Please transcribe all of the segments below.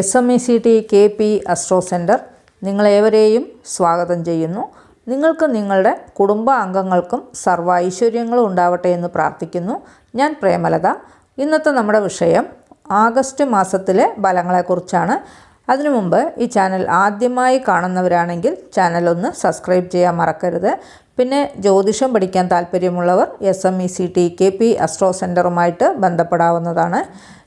S M E C T K P astro centre നിങ്ങളേവരെയും സ്വാഗതം ചെയ്യുന്നു. നിങ്ങൾക്ക് നിങ്ങളുടെ കുടുംബ അംഗങ്ങൾക്കും സർവ ഐശ്വര്യങ്ങളും ഉണ്ടാവട്ടെ എന്ന് പ്രാർത്ഥിക്കുന്നു. ഞാൻ പ്രേമലത. ഇന്നത്തെ നമ്മുടെ വിഷയം ആഗസ്റ്റ് മാസത്തിലെ ഫലങ്ങളെക്കുറിച്ചാണ്. അതിനു മുമ്പ് ഈ ചാനൽ ആദ്യമായി കാണുന്നവരാണെങ്കിൽ ചാനൽ ഒന്ന് സബ്സ്ക്രൈബ് ചെയ്യാൻ മറക്കരുത്. പിന്നെ ജ്യോതിഷം പഠിക്കാൻ താല്പര്യമുള്ളവർ S M E C T K P astro സെന്ററുമായിട്ട് ബന്ധപ്പെടാവുന്നതാണ്.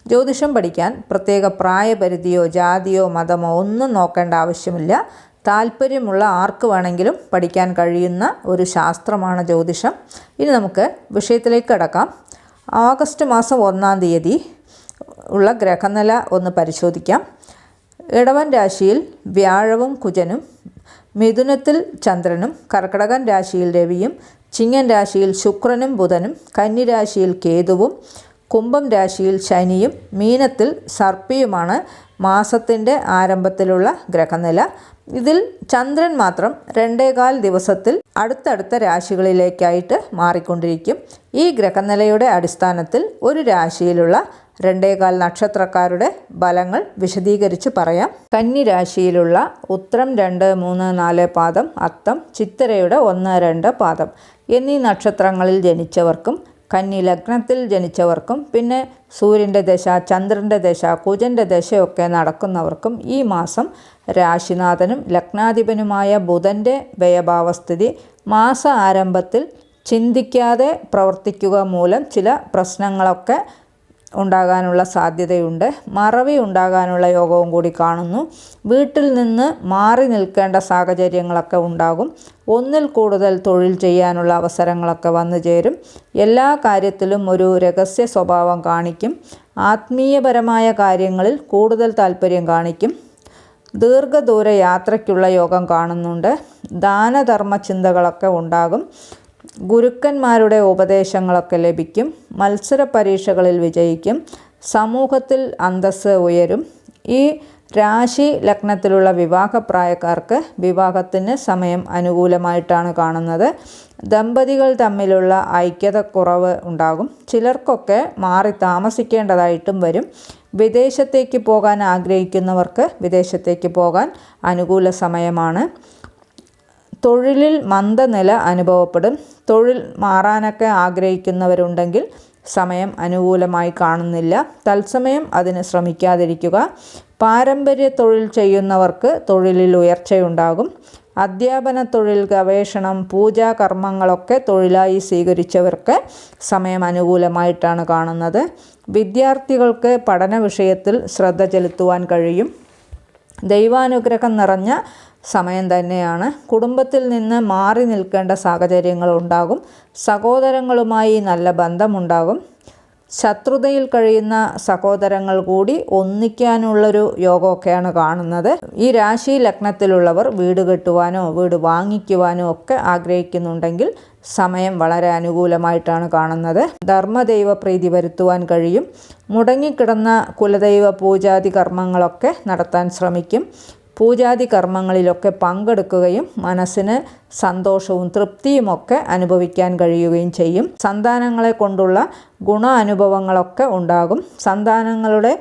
ജ്യോതിഷം പഠിക്കാൻ പ്രത്യേക പ്രായപരിധിയോ ജാതിയോ മതമോ ഒന്നും നോക്കേണ്ട ആവശ്യമില്ല. താല്പര്യമുള്ള ആർക്ക് വേണമെങ്കിലും പഠിക്കാൻ കഴിയുന്ന ഒരു ശാസ്ത്രമാണ് ജ്യോതിഷം. ഇനി നമുക്ക് വിഷയത്തിലേക്ക് കടക്കാം. ഓഗസ്റ്റ് മാസം ഒന്നാം തീയതി ഉള്ള ഗ്രഹനില ഒന്ന് പരിശോധിക്കാം. ഇടവൻ രാശിയിൽ വ്യാഴവും കുജനും മിഥുനത്തിൽ ചന്ദ്രനും കർക്കടകൻ രാശിയിൽ രവിയും ചിങ്ങൻ രാശിയിൽ ശുക്രനും ബുധനും കന്നി രാശിയിൽ കേതുവും കുംഭം രാശിയിൽ ശനിയും മീനത്തിൽ സർപ്പിയുമാണ് മാസത്തിന്റെ ആരംഭത്തിലുള്ള ഗ്രഹനില. ഇതിൽ ചന്ദ്രൻ മാത്രം രണ്ടേകാൽ ദിവസത്തിൽ അടുത്തടുത്ത രാശികളിലേക്കായിട്ട് മാറിക്കൊണ്ടിരിക്കും. ഈ ഗ്രഹനിലയുടെ അടിസ്ഥാനത്തിൽ ഒരു രാശിയിലുള്ള രണ്ടേകാൽ നക്ഷത്രക്കാരുടെ ഫലങ്ങൾ വിശദീകരിച്ച് പറയാം. കന്നി രാശിയിലുള്ള ഉത്രം രണ്ട് മൂന്ന് നാല് പാദം അത്തം ചിത്തരയുടെ ഒന്ന് രണ്ട് പാദം എന്നീ നക്ഷത്രങ്ങളിൽ ജനിച്ചവർക്കും കന്നി ലഗ്നത്തിൽ ജനിച്ചവർക്കും പിന്നെ സൂര്യന്റെ ദശ ചന്ദ്രന്റെ ദശ കുജന്റെ ദശയൊക്കെ നടക്കുന്നവർക്കും ഈ മാസം രാശിനാഥനും ലഗ്നാധിപനുമായ ബുധന്റെ വ്യയഭാവസ്ഥിതി മാസ ആരംഭത്തിൽ ചിന്തിക്കാതെ പ്രവർത്തിക്കുക മൂലം ചില പ്രശ്നങ്ങളൊക്കെ ഉണ്ടാകാനുള്ള സാധ്യതയുണ്ട്. മറവി ഉണ്ടാകാനുള്ള യോഗവും കൂടി കാണുന്നു. വീട്ടിൽ നിന്ന് മാറി നിൽക്കേണ്ട സാഹചര്യങ്ങളൊക്കെ ഉണ്ടാകും. ഒന്നിൽ കൂടുതൽ തൊഴിൽ ചെയ്യാനുള്ള അവസരങ്ങളൊക്കെ വന്നു ചേരും. എല്ലാ കാര്യത്തിലും ഒരു രഹസ്യ സ്വഭാവം കാണിക്കും. ആത്മീയപരമായ കാര്യങ്ങളിൽ കൂടുതൽ താല്പര്യം കാണിക്കും. ദീർഘദൂര യാത്രയ്ക്കുള്ള യോഗം കാണുന്നുണ്ട്. ദാനധർമ്മ ചിന്തകളൊക്കെ ഉണ്ടാകും. ഗുരുക്കന്മാരുടെ ഉപദേശങ്ങളൊക്കെ ലഭിക്കും. മത്സര പരീക്ഷകളിൽ വിജയിക്കും. സമൂഹത്തിൽ അന്തസ്സ് ഉയരും. ഈ രാശി ലഗ്നത്തിലുള്ള വിവാഹപ്രായക്കാർക്ക് വിവാഹത്തിന് സമയം അനുകൂലമായിട്ടാണ് കാണുന്നത്. ദമ്പതികൾ തമ്മിലുള്ള ഐക്യത കുറവ് ഉണ്ടാകും. ചിലർക്കൊക്കെ മാറി താമസിക്കേണ്ടതായിട്ടും വരും. വിദേശത്തേക്ക് പോകാൻ ആഗ്രഹിക്കുന്നവർക്ക് വിദേശത്തേക്ക് പോകാൻ അനുകൂല സമയമാണ്. തൊഴിലിൽ മന്ദനില അനുഭവപ്പെടും. തൊഴിൽ മാറാനൊക്കെ ആഗ്രഹിക്കുന്നവരുണ്ടെങ്കിൽ സമയം അനുകൂലമായി കാണുന്നില്ല. തത്സമയം അതിന് ശ്രമിക്കാതിരിക്കുക. പാരമ്പര്യ തൊഴിൽ ചെയ്യുന്നവർക്ക് തൊഴിലിൽ ഉയർച്ചയുണ്ടാകും. അധ്യാപന തൊഴിൽ ഗവേഷണം പൂജാ കർമ്മങ്ങളൊക്കെ തൊഴിലായി സ്വീകരിച്ചവർക്ക് സമയം അനുകൂലമായിട്ടാണ് കാണുന്നത്. വിദ്യാർത്ഥികൾക്ക് പഠന വിഷയത്തിൽ ശ്രദ്ധ ചെലുത്തുവാൻ കഴിയും. ദൈവാനുഗ്രഹം നിറഞ്ഞ സമയം തന്നെയാണ്. കുടുംബത്തിൽ നിന്ന് മാറി നിൽക്കേണ്ട സാഹചര്യങ്ങൾ ഉണ്ടാകും. സഹോദരങ്ങളുമായി നല്ല ബന്ധമുണ്ടാകും. ശത്രുതയിൽ കഴിയുന്ന സഹോദരങ്ങൾ കൂടി ഒന്നിക്കാനുള്ളൊരു യോഗമൊക്കെയാണ് കാണുന്നത്. ഈ രാശി ലഗ്നത്തിലുള്ളവർ വീട് കെട്ടുവാനോ വീട് വാങ്ങിക്കുവാനോ ഒക്കെ ആഗ്രഹിക്കുന്നുണ്ടെങ്കിൽ സമയം വളരെ അനുകൂലമായിട്ടാണ് കാണുന്നത്. ധർമ്മദൈവ പ്രീതി വരുത്തുവാൻ കഴിയും. മുടങ്ങിക്കിടന്ന കുലദൈവ പൂജാതി കർമ്മങ്ങളൊക്കെ നടത്താൻ ശ്രമിക്കും. പൂജാതി കർമ്മങ്ങളിലൊക്കെ പങ്കെടുക്കുകയും മനസ്സിന് സന്തോഷവും തൃപ്തിയുമൊക്കെ അനുഭവിക്കാൻ കഴിയുകയും ചെയ്യും. സന്താനങ്ങളെ കൊണ്ടുള്ള ഗുണ അനുഭവങ്ങളൊക്കെ ഉണ്ടാകും. സന്താനങ്ങളുടെ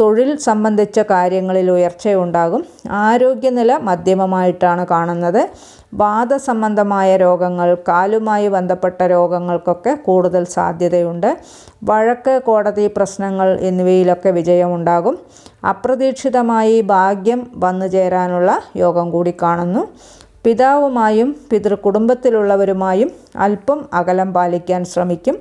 തൊഴിൽ സംബന്ധിച്ച കാര്യങ്ങളിൽ ഉയർച്ചയുണ്ടാകും. ആരോഗ്യനില മധ്യമമായിട്ടാണ് കാണുന്നത്. വാദസംബന്ധമായ രോഗങ്ങൾ കാലുമായി ബന്ധപ്പെട്ട രോഗങ്ങൾക്കൊക്കെ കൂടുതൽ സാധ്യതയുണ്ട്. വഴക്ക് കോടതി പ്രശ്നങ്ങൾ എന്നിവയിലൊക്കെ വിജയമുണ്ടാകും. അപ്രതീക്ഷിതമായി ഭാഗ്യം വന്നു ചേരാനുള്ള യോഗം കൂടി കാണുന്നു. പിതാവുമായും പിതൃകുടുംബത്തിലുള്ളവരുമായും അല്പം അകലം പാലിക്കാൻ ശ്രമിക്കും.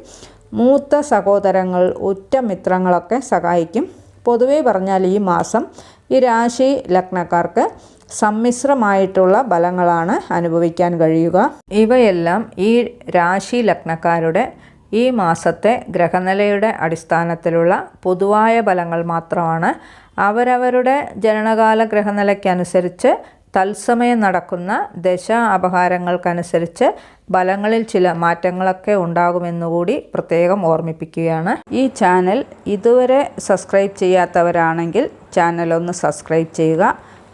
മൂത്ത സഹോദരങ്ങൾ ഉറ്റ മിത്രങ്ങളൊക്കെ സഹായിക്കും. പൊതുവേ പറഞ്ഞാൽ ഈ മാസം ഈ രാശി ലഗ്നക്കാർക്ക് സമ്മിശ്രമായിട്ടുള്ള ബലങ്ങളാണ് അനുഭവിക്കാൻ കഴിയുക. ഇവയെല്ലാം ഈ രാശി ലഗ്നക്കാരുടെ ഈ മാസത്തെ ഗ്രഹനിലയുടെ അടിസ്ഥാനത്തിലുള്ള പൊതുവായ ഫലങ്ങൾ മാത്രമാണ്. അവരവരുടെ ജനനകാല ഗ്രഹനിലയ്ക്കനുസരിച്ച് തത്സമയം നടക്കുന്ന ദശ അപഹാരങ്ങൾക്കനുസരിച്ച് ഫലങ്ങളിൽ ചില മാറ്റങ്ങളൊക്കെ ഉണ്ടാകുമെന്നുകൂടി പ്രത്യേകം ഓർമ്മിപ്പിക്കുകയാണ്. ഈ ചാനൽ ഇതുവരെ സബ്സ്ക്രൈബ് ചെയ്യാത്തവരാണെങ്കിൽ ചാനൽ ഒന്ന് സബ്സ്ക്രൈബ് ചെയ്യുക.